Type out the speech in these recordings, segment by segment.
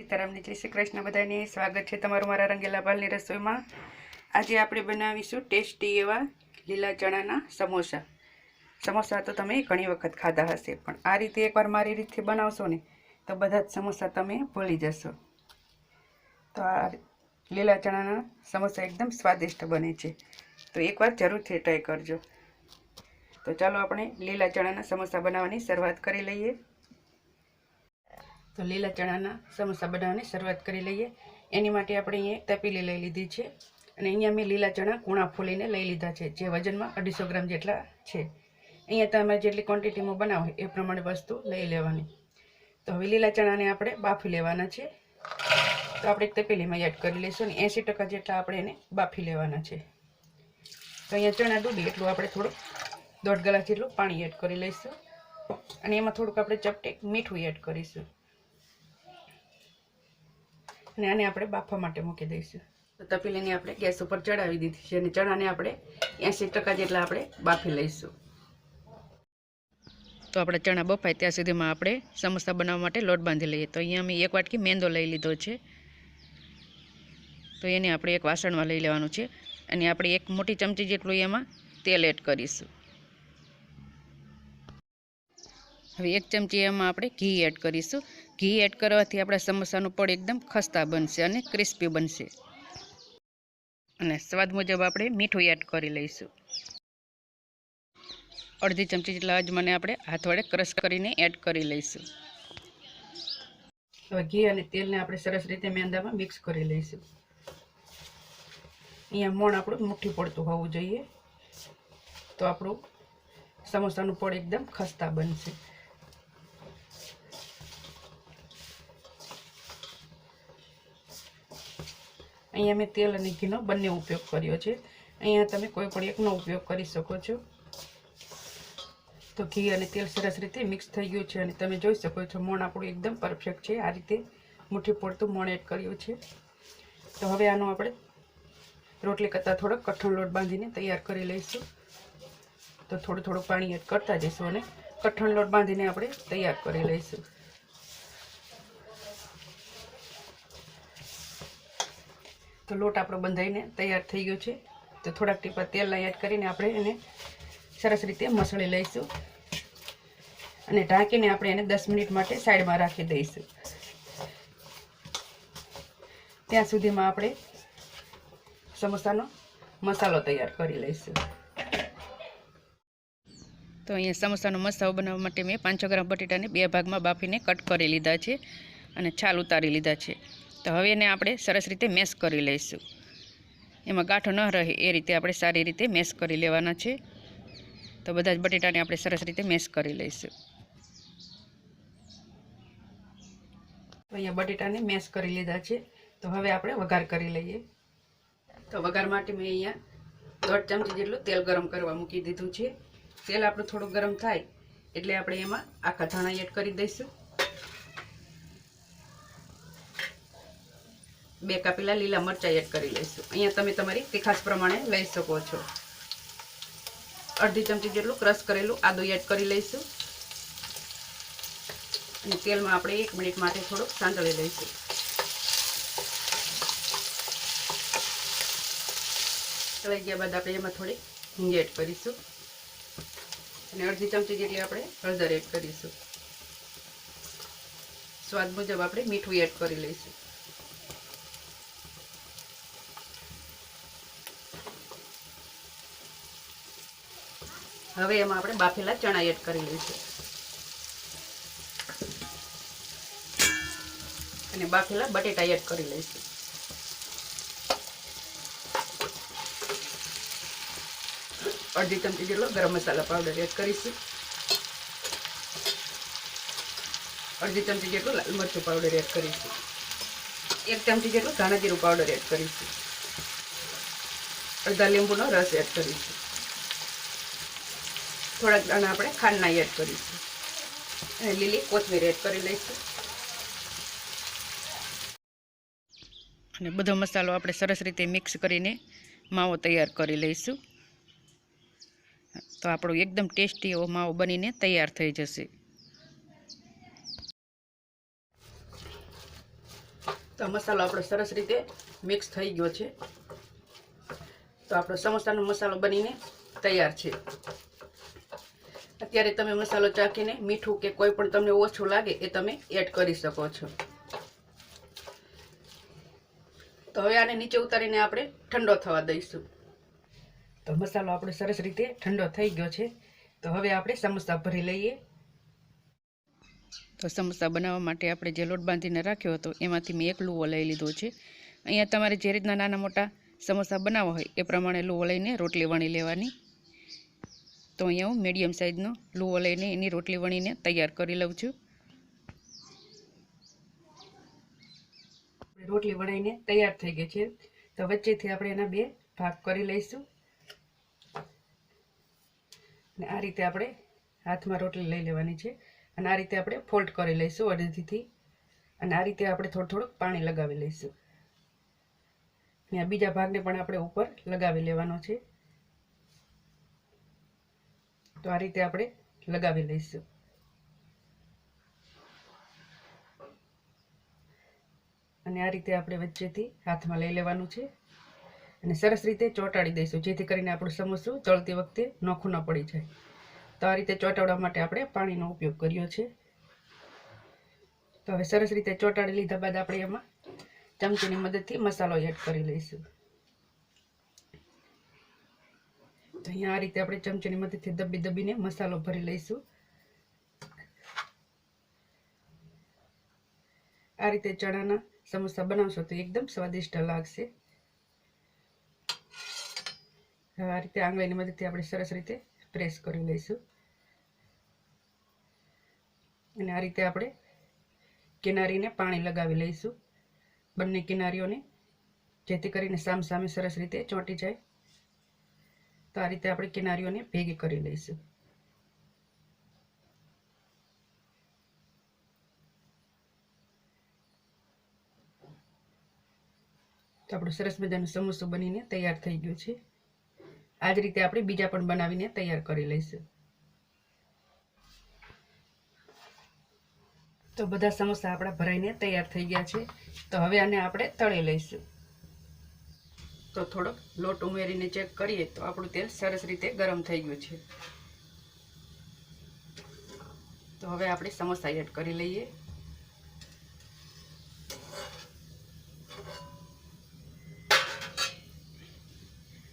સીતારામની જય શ્રી કૃષ્ણ બધાને. સ્વાગત છે તમારું મારા રંગેલા ભાલની રસોઈમાં. આજે આપણે બનાવીશું ટેસ્ટી એવા લીલા ચણાના સમોસા. સમોસા તો તમે ઘણી વખત ખાધા હશે, પણ આ રીતે એકવાર મારી રીતથી બનાવશો ને, તો બધા જ સમોસા તમે ભૂલી જશો. તો આ લીલા ચણાના સમોસા એકદમ સ્વાદિષ્ટ બને છે. તો એકવાર જરૂરથી ટ્રાય કરજો. તો ચાલો આપણે લીલા ચણાના સમોસા બનાવવાની શરૂઆત કરી લઈએ. તો લીલા ચણાના સમોસા બનાવવાની શરૂઆત કરી લઈએ. એની માટે આપણે અહીંયા તપેલી લઈ લીધી છે અને અહીંયા મેં લીલા ચણા કૂણા ફોલીને લઈ લીધા છે, જે વજનમાં અઢીસો ગ્રામ જેટલા છે. અહીંયા તમે જેટલી ક્વોન્ટિટીમાં બનાવો એ પ્રમાણે વસ્તુ લઈ લેવાની. તો હવે લીલા ચણાને આપણે બાફી લેવાના છે. તો આપણે તપેલીમાં એડ કરી લઈશું અને એંસી ટકા જેટલા આપણે એને બાફી લેવાના છે. તો અહીંયા ચણા ડૂબી એટલું આપણે થોડું દોઢ ગ્લાસ જેટલું પાણી એડ કરી લઈશું. અને એમાં થોડુંક આપણે ચપટી મીઠું એડ કરીશું. અને આને આપણે બાફવા માટે મૂકી દઈશું. તો તપેલીને આપણે ગેસ ઉપર ચડાવી દીધી છે અને ચણાને આપણે એંસી ટકા જેટલા આપણે બાફી લઈશું. તો આપણે ચણા બફાય ત્યાં સુધીમાં આપણે સમોસા બનાવવા માટે લોટ બાંધી લઈએ. તો અહીંયા મેં એક વાટકી મેંદો લઈ લીધો છે. તો એને આપણે એક વાસણમાં લઈ લેવાનું છે અને આપણે એક મોટી ચમચી જેટલું એમાં તેલ એડ કરીશું. હવે એક ચમચી એમાં આપણે ઘી એડ કરીશું. ઘી એડ કરવાથી આપણા સમોસાનું પડ એકદમ ખસ્તા બનશે અને ક્રિસ્પી બનશે. અને સ્વાદ મુજબ આપણે મીઠું એડ કરી લઈશું. અડધી ચમચી જેટલા અજમાને આપણે હાથ ક્રશ કરીને એડ કરી લઈશું. હવે ઘી અને તેલને આપણે સરસ રીતે મેંદામાં મિક્સ કરી લઈશું. અહીંયા મોણ આપણું મુઠ્ઠી પડતું હોવું જોઈએ. તો આપણું સમોસાનું પડ એકદમ ખસ્તા બનશે. અહીંયા મેં તેલ અને ઘીનો બંને ઉપયોગ કર્યો છે. અહીંયા તમે કોઈ પણ એકનો ઉપયોગ કરી શકો છો. તો ઘી અને તેલ સરસ રીતે મિક્સ થઈ ગયું છે અને તમે જોઈ શકો છો મોણ આપણું એકદમ પરફેક્ટ છે. આ રીતે મુઠ્ઠી પડતું મોણ એડ કર્યું છે. તો હવે આનો આપણે રોટલી કરતાં થોડોક કઠણ લોટ બાંધીને તૈયાર કરી લઈશું. તો થોડું થોડું પાણી એડ કરતા જઈશું અને કઠણ લોટ બાંધીને આપણે તૈયાર કરી લઈશું. તો લોટ આપણો બંધાઈને તૈયાર થઈ ગયો છે. તો થોડાક ટીપા તેલના એડ કરીને આપણે એને સરસ રીતે મસળી લઈશું. અને ઢાંકીને આપણે એને દસ મિનિટ માટે સાઈડમાં રાખી દઈશું. ત્યાં સુધીમાં આપણે સમોસાનો મસાલો તૈયાર કરી લઈશું. તો અહીંયા સમોસાનો મસાલો બનાવવા માટે મેં પાંચસો ગ્રામ બટેટાને બે ભાગમાં બાફીને કટ કરી લીધા છે અને છાલ ઉતારી લીધા છે. તો હવે એને આપણે સરસ રીતે મેશ કરી લઈશું. એમાં ગાંઠો ન રહે એ રીતે આપણે સારી રીતે મેશ કરી લેવાના છે. તો બધા જ બટેટાને આપણે સરસ રીતે મેશ કરી લઈશું. અહીંયા બટેટાને મેશ કરી લીધા છે. તો હવે આપણે વઘાર કરી લઈએ. તો વઘાર માટે મેં અહીંયા દોઢ ચમચી જેટલું તેલ ગરમ કરવા મૂકી દીધું છે. તેલ આપણું થોડું ગરમ થાય એટલે આપણે એમાં આખા ધાણા એડ કરી દઈશું. બે કાપેલા લીલા મરચાં એડ કરી લઈશું. અહીંયા તમે તમારી તીખાસ પ્રમાણે લઈ શકો છો. અડધી ચમચી જેટલું ક્રશ કરેલું આદું એડ કરી લઈશું. અને તેલમાં આપણે એક મિનિટ માટે થોડુંક સાંતળી લઈશું. તળાઈ ગયા બાદ આપણે એમાં થોડી હિંગ એડ કરીશું. અને અડધી ચમચી જેટલી આપણે હળદર એડ કરીશું. સ્વાદ મુજબ આપણે મીઠું એડ કરી લઈશું. હવે એમાં આપણે બાફેલા ચણા એડ કરી લઈશું. અને બાફેલા બટેટા એડ કરી લઈશું. અડધી ચમચી જેટલો ગરમ મસાલા પાવડર એડ કરીશું. અડધી ચમચી જેટલો લાલ મરચું પાવડર એડ કરીશું. એક ચમચી જેટલું ધાણા જીરું પાવડર એડ કરીશું. અડધા લીંબુનો રસ એડ કરીશું. થોડાક દાણા આપણે ખાંડના એડ કરીશું. અને લીલી કોથમીર એડ કરી લઈશું. અને બધો મસાલો આપણે સરસ રીતે મિક્સ કરીને માવો તૈયાર કરી લઈશું. તો આપણો એકદમ ટેસ્ટી એવો માવો બનીને તૈયાર થઈ જશે. તો મસાલો આપણો સરસ રીતે મિક્સ થઈ ગયો છે. તો આપણો સમોસાનો મસાલો બનીને તૈયાર છે. અત્યારે તમે મસાલો ચાખીને મીઠું કે કોઈ પણ તમને ઓછું લાગે એ તમે એડ કરી શકો છો. તો હવે આને નીચે ઉતારીને આપણે ઠંડો થવા દઈશું. તો મસાલો આપણો સરસ રીતે ઠંડો થઈ ગયો છે. તો હવે આપણે સમોસા ભરી લઈએ. તો સમોસા બનાવવા માટે આપણે જે લોટ બાંધીને રાખ્યો હતો એમાંથી મેં એક લુવો લઈ લીધો છે. અહીંયા તમારે જે રીતના નાના મોટા સમોસા બનાવવા હોય એ પ્રમાણે લુવો લઈને રોટલી વણી લેવાની. તો અહીંયા હું મીડિયમ સાઇઝનો લુવો લઈને એની રોટલી વણીને તૈયાર કરી લઉં છું. રોટલી વણાઈને તૈયાર થઈ ગઈ છે. તો વચ્ચેથી આપણે એના બે ભાગ કરી લઈશું. અને આ રીતે આપણે હાથમાં રોટલી લઈ લેવાની છે. અને આ રીતે આપણે ફોલ્ડ કરી લઈશું અડધીથી. અને આ રીતે આપણે થોડું થોડુંક પાણી લગાવી લઈશું. અને આ બીજા ભાગને પણ આપણે ઉપર લગાવી લેવાનો છે. તો આ રીતે આપણે લગાવી લઈશું. અને આ રીતે આપણે વચ્ચેથી હાથમાં લઈ લેવાનું છે. અને સરસ રીતે ચોંટાડી દઈશું, જેથી કરીને આપણું સમોસું તળતી વખતે નોખું ન પડી જાય. તો આ રીતે ચોંટાડવા માટે આપણે પાણીનો ઉપયોગ કર્યો છે. તો હવે સરસ રીતે ચોંટાડી લીધા બાદ આપણે એમાં ચમચીની મદદથી મસાલો એડ કરી લઈશું. તો અહીંયા આ રીતે આપણે ચમચીની મદદથી દબી દબીને મસાલો ભરી લઈશું. આ રીતે ચણાના સમોસા બનાવશો તો એકદમ સ્વાદિષ્ટ લાગશે. આ રીતે આંગળીની મદદથી આપણે સરસ રીતે પ્રેસ કરી લઈશું. અને આ રીતે આપણે કિનારીને પાણી લગાવી લઈશું. બંને કિનારીઓને જેથી કરીને સામ સામે સરસ રીતે ચોંટી જાય. તો આ રીતે આપણે કિનારીઓને ભેગી કરી લઈશું. તો આપણું સરસ મજાનું સમોસું બનીને તૈયાર થઈ ગયું છે. આ જ રીતે આપણે બીજા પણ બનાવીને તૈયાર કરી લઈશું. તો બધા સમોસા આપણા ભરાઈને તૈયાર થઈ ગયા છે. તો હવે આને આપણે તળી લઈશું. તો થોડોક લોટ ઉમેરીને ચેક કરીએ તો આપણું તેલ સરસ રીતે ગરમ થઈ ગયું છે. તો હવે આપણે સમોસા એડ કરી લઈએ.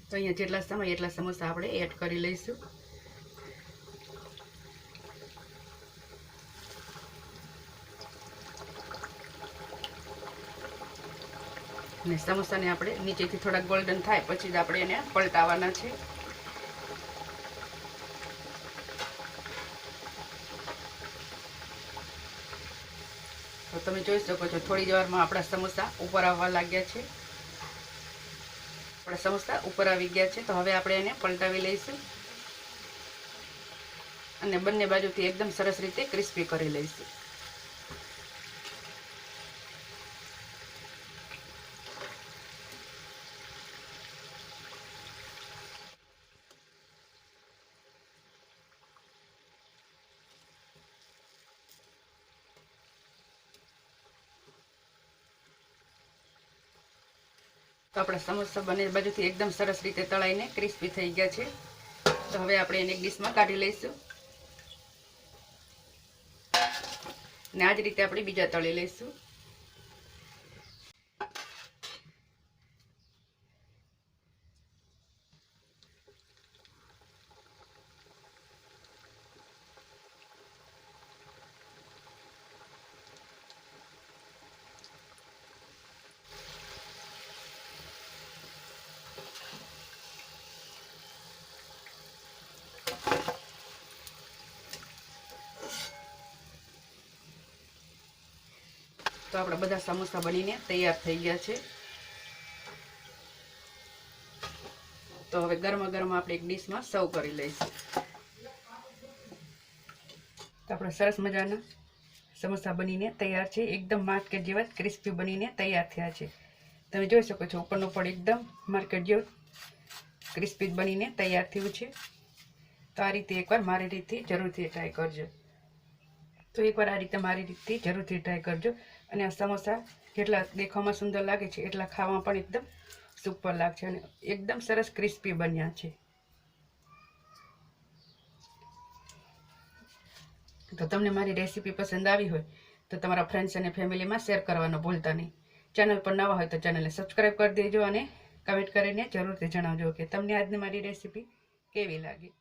તો અહીંયા જેટલા સમય એટલા સમોસા આપણે એડ કરી લઈશું. અને સમોસાને આપણે નીચેથી થોડાક ગોલ્ડન થાય, પછી જ આપણે એને પલટાવવાના છે. તો તમે જોઈ શકો છો, થોડી જ વારમાં આપણા સમોસા ઉપર આવવા લાગ્યા છે. આપણા સમોસા ઉપર આવી ગયા છે, તો હવે આપણે એને પલટાવી લઈશું. અને બંને બાજુથી એકદમ સરસ રીતે ક્રિસ્પી કરી લઈશું. તો આપણા સમોસા બંને બાજુથી એકદમ સરસ રીતે તળાઈને ક્રિસ્પી થઈ ગયા છે. તો હવે આપણે એને એક ડીશમાં કાઢી લઈશું. ને આ જ રીતે આપણે બીજા તળી લઈશું. તો બધા સમોસા બનીને તૈયાર થઈ ગયા છે. તો હવે ગરમા ગરમ આપણે એક ડીશમાં સર્વ કરી લઈશું. તો આપણા સરસ મજાના સમોસા બનીને તૈયાર છે. એકદમ માર્કેટ જેવા ક્રિસ્પી બનીને તૈયાર થયા છે. તમે જોઈ શકો છો, ઉપરનું પણ એકદમ માર્કેટ જેવું ક્રિસ્પી બનીને તૈયાર થયું છે. તો આ રીતે એકવાર મારી રીતથી જરૂરથી ટ્રાય કરજો. તો એકવાર આ રીતે મારી રીતથી જરૂરથી ટ્રાય કરજો. અને આ સમોસા જેટલા દેખાવમાં સુંદર લાગે છે, એટલા ખાવામાં પણ એકદમ સુપર લાગશે અને એકદમ સરસ ક્રિસ્પી બન્યા છે. તો તમને મારી રેસીપી પસંદ આવી હોય, તો તમારા ફ્રેન્ડ્સ અને ફેમિલીમાં શેર કરવાનું ભૂલતા નહીં. ચેનલ પર નવા હોય તો ચેનલને સબસ્ક્રાઈબ કરી દેજો અને કમેન્ટ કરીને જરૂરથી જણાવજો કે તમને આજની મારી રેસીપી કેવી લાગી.